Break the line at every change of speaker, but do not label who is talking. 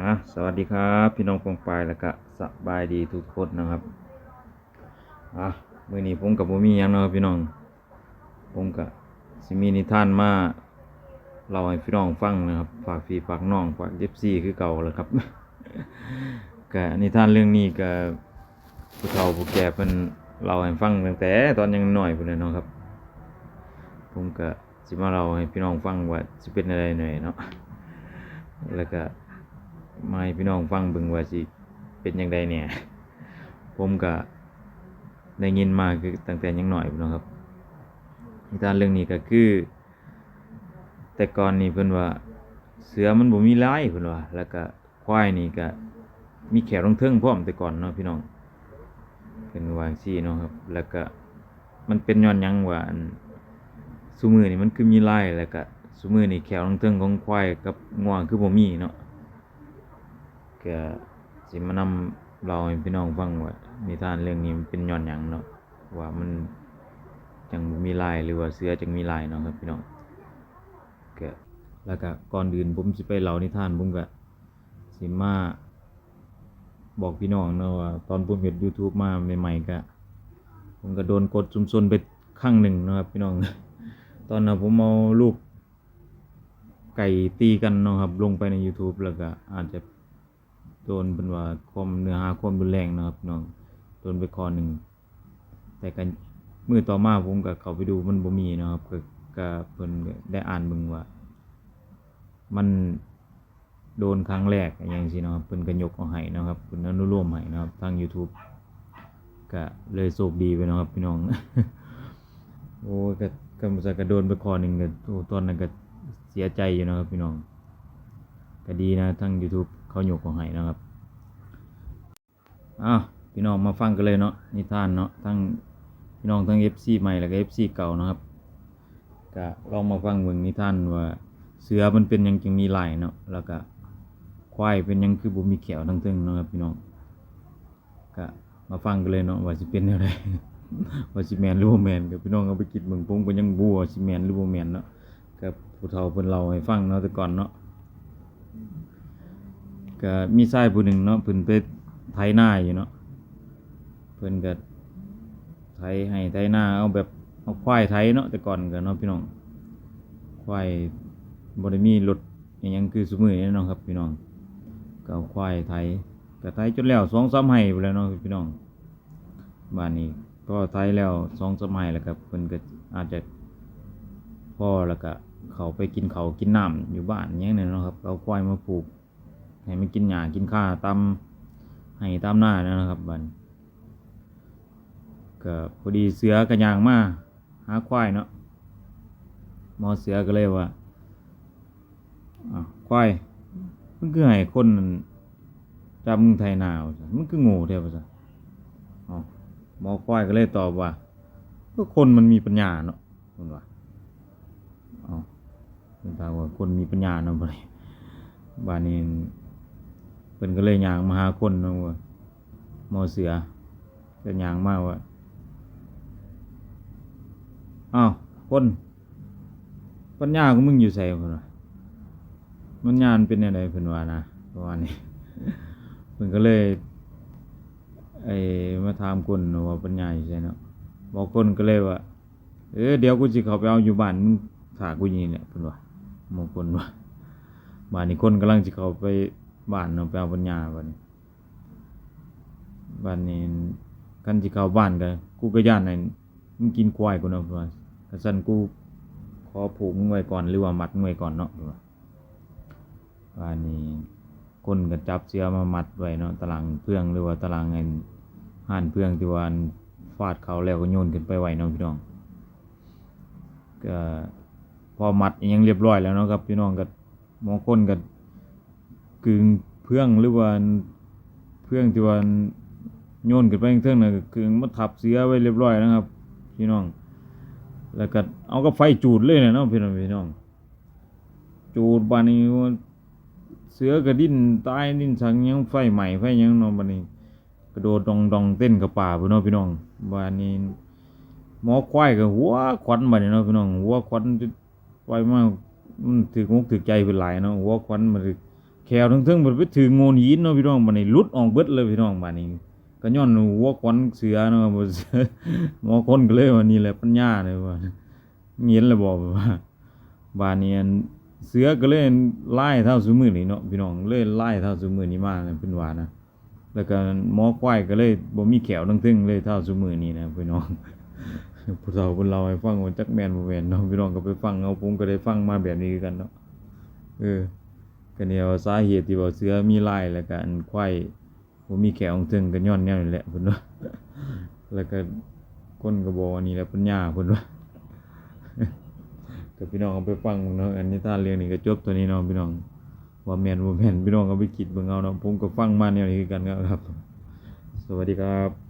อะสวัสดีครับ พี่น้องปองปายแล้วก็สบายดีทุกคนนะครับอะมื้อนี้ผมกับบ่มีหยังเนะครับพี่น้องผมก็สิมีนิทานมาเล่าให้พี่น้องฟังนะครับฝากพี่ฝากน้องฝาก FC คือเก่าแล้วครับก็นิทานเรื่องนี้ก็ผู้เฒ่าผู้แก่เพิ่นเล่าให้ฟังตั้งแต่ตอนยังหน้อยพุ่นน่ะเนาะครับ ผมก็สิมาเล่าให้พี่น้องฟังว่าสิเป็นอะไรหน่อยเนาะแล้วก็ มาให้พี่น้องฟังเบิ่งว่าสิเป็นจังไดเนี่ย ผมก็ได้ยินมาคือตั้งแต่ยังหน้อยพุ่นเนาะครับนิทานเรื่องนี้ก็คือ แต่ก่อนนี่เพิ่นว่าเสือมันบ่มีลายเพิ่นว่า แล้วก็ควายนี่ก็มีแขวรองเทิงพร้อมแต่ก่อนเนาะพี่น้องเพิ่นวังซี่เนาะครับ แล้วก็มันเป็นย้อนยังว่าอันซุมือนี่มันคือมีลายแล้วก็ซุมือนี่แขวรองเทิงของควายกับงัวคือบ่มีเนาะ ก็สิมานำเล่าให้พี่น้องฟังว่านิทานเรื่องนี้มันเป็นย้อนหยังเนาะว่ามันจังมีลายหรือว่าเสื้อจังมีลายเนาะครับพี่น้องก็แล้วก็ก่อนอื่นผมสิไปเล่านิทานผมก็สิมาบอกพี่น้องเนาะว่าตอนผมเฮ็ด YouTube มาใหม่ๆก็ผมก็โดนกดซุมซนไปครั้งหนึ่งนะครับพี่น้อง ตอนนั้นผมเอาลูกไก่ตีกันเนาะครับลงไปใน YouTube แล้วก็อาจจะ โดนเป็นว่าความเนื้อหาความรุนแรงนะครับพี่น้องโดนไปคอหนึ่งแต่กันมือต่อมาผมก็เขาไปดูมันบ่มีนะครับก็ก็เพิ่นได้อ่านเบิ่งว่า มันโดนครั้งแรกอย่างซี่เนะครับเพิ่นก็ยกเอาให้นะครับเพิ่นอนุโลมให้นะครับทาง YouTube ก็เลยโชคดีไปนะครับพี่น้องโอ้ก็ก็มันจะก็โดนไปคอหนึ่งก็ตอนนั้นก็เสียใจอยู่นะครับพี่น้อง ก็ดีนะทาง YouTube เขายกเอาให้นะครับอ้าวพี่น้องมาฟังกันเลยเนาะนิทานเนาะทั้งพี่น้องทั้ง FC ใหม่แล้วก็ FC เก่านะครับก็ลองมาฟังเบิ่งนิทานว่าเสือมันเป็นยังจึงมีลายเนาะแล้วก็ควายเป็นยังคือบ่มีแขวทั้งเทึงเนาะครับพี่น้องก็มาฟังกันเลยเนาะว่าสิเป็นแนวใดว่าสิแมนหรือบ่แมนก็พี่น้องเอาไปคิดเบิ่งผมก็ยังบ่ว่าสิแมนหรือบ่แมนเนาะก็ผู้เฒ่าเพิ่นเล่าให้ฟังเนาะแต่ก่อนเนาะ ก็มีชายผู้หนึ่งเนาะเพิ่นไปไถนาอยู่เนาะเพิ่นก็ไถให้ไถนาเอาแบบเอาควายไถเนาะแต่ก่อนก็เนาะพี่น้องควายบ่ได้มีรถอหยังคือซุมื้อนี้เนาะครับพี่น้องก็เอาควายไถก็ไถจนแล้ว2-3ไร่พู้นแล้วเนาะพี่น้องบ้านนี้ก็ไถแล้ว2-3ไร่แล้วก็เพิ่นก็อาจจะ พ่อแล้วก็เขาไปกินเขากินน้ำอยู่บ้านอิหยังนี่เนะครับเอาควายมาผูกให้มันกินหญ้ากินข้าตามให้ตามหน้านะครับบันก็พอดีเสือก็ย่างมาหาควายเนาะมอเสือก็เลยว่าควายมันคือให้คนจับมึงไทยนาวมันคือโง่แท้ป่ะจ๊ะอ๋อมอควายก็เลยตอบว่าก็คนมันมีปัญญาเนาะมันว่า อ๋อเป็นทาว่าคนมีปัญญาเนาะบ่ได้บ้านนี้เพิ่นก็เลยย่างมาหาคนเนาะว่าหมอเสือก็ย่างมาว่าอ้าวคนปัญญาของมึงอยู่ใส่เพิ่นว่าปัญญามันเป็นอะไรเพิ่นว่านะประมาณนี้เพิ่นก็เลยไอ้มาถามคนว่าปัญญาอยู่ไสเนาะบอกคนก็เลยว่าเออเดี๋ยวกูสิเข้าไปเอาอยู่บ้านมึง ถากูอยู่นี่แหละเพิ่นว่าบางคนว่าบ้านนี้คนกำลังสิเข้าไปบ้านเนาะไปเอาปัญญาบัดนี้บ้านนี้คันสิเข้าบ้านก็กูก็ย่านให้มึงกินควายกูเนาะเพิ่นว่าถ้าซั่นกูขอผูกมึงไว้ก่อนหรือว่ามัดมึงไว้ก่อนเนาะว่านี่คนก็จับเสือมามัดไว้เนาะตารางเพื่องหรือว่าตารางเงินห่านเพื่องที่ว่านฟาดเขาแล้วก็โยนขึ้นไปไว้เนาะพี่น้องก็ พอมัดยังเรียบร้อยแล้วเนาะครับพี่น้องก็บางคนก็กึงเพื่องหรือว่าเพื่องที่ว่าโยนขึ้นไปข้างเทิงน่ะก็กึงมาทับเสือไว้เรียบร้อยนะครับ พี่น้อง แล้วก็เอากับไฟจูดเลยนะเนาะพี่น้องพี่น้อง จูดบานนี้เสือก็ดิ้นตายดิ้นสังยังไฟใหม่ไฟยังเนาะบานนี้กระโดดดองดองเต้นกับป่าพี่น้องพี่น้องบานนี้หมอควายก็หัวควันบานนี้เนาะพี่น้องหัวควัน ไวมากมันถือมุกถือใจเป็นหลายเนาะหัวควันมันแขวทั้งเทิงเบิดไปถือโงนหินเนาะพี่น้องบันี้หลุดออกเบิดเลยพี่น้องบัดนี้ก็ย้อนหัวควันเสือเนาะบ่เสือมอคนก็เลยว่านี่แหละปัญญาเลยว่าเห็นแล้วบอกว่าบานี้เสือก็เลยไล่เท่าซุมื้อนี้เนาะพี่น้องเลยไล่เท่าซุมื้อนี้มานะเพิ่นว่านะแล้วก็หมอควายก็เลยบ่มีแขวทั้งทึงเลยเท่าซุมื้อนี้นะพี่น้อง ผู้เฒ่าเพิ่นเล่าให้ฟังว่าจักแม่นบ่แม่นเนาะพี่น้องก็ไปฟังเอาผมก็ได้ฟังมาแบบนี้กันเนาะเออก็เนี่ยว่าสาเหตุที่ว่าเสือมีลายแล้วก็อันควายบ่มีแขวทั้งทึงก็ย้อนแนวนี้แหละเพิ่นว่าแล้วก็คนก็บอกว่านี่แหละปัญญาเพิ่นว่าก็พี่น้องเอาไปฟังเนาะอันนี้ถ้าเรื่องนี้ก็จบตัวนี้เนาะพี่น้องว่าแม่นบ่แม่นพี่น้องเอาไปคิดเบิ่งเอาเนาะผมก็ฟังมาแนวนี้คือกันครับ สวัสดีครับ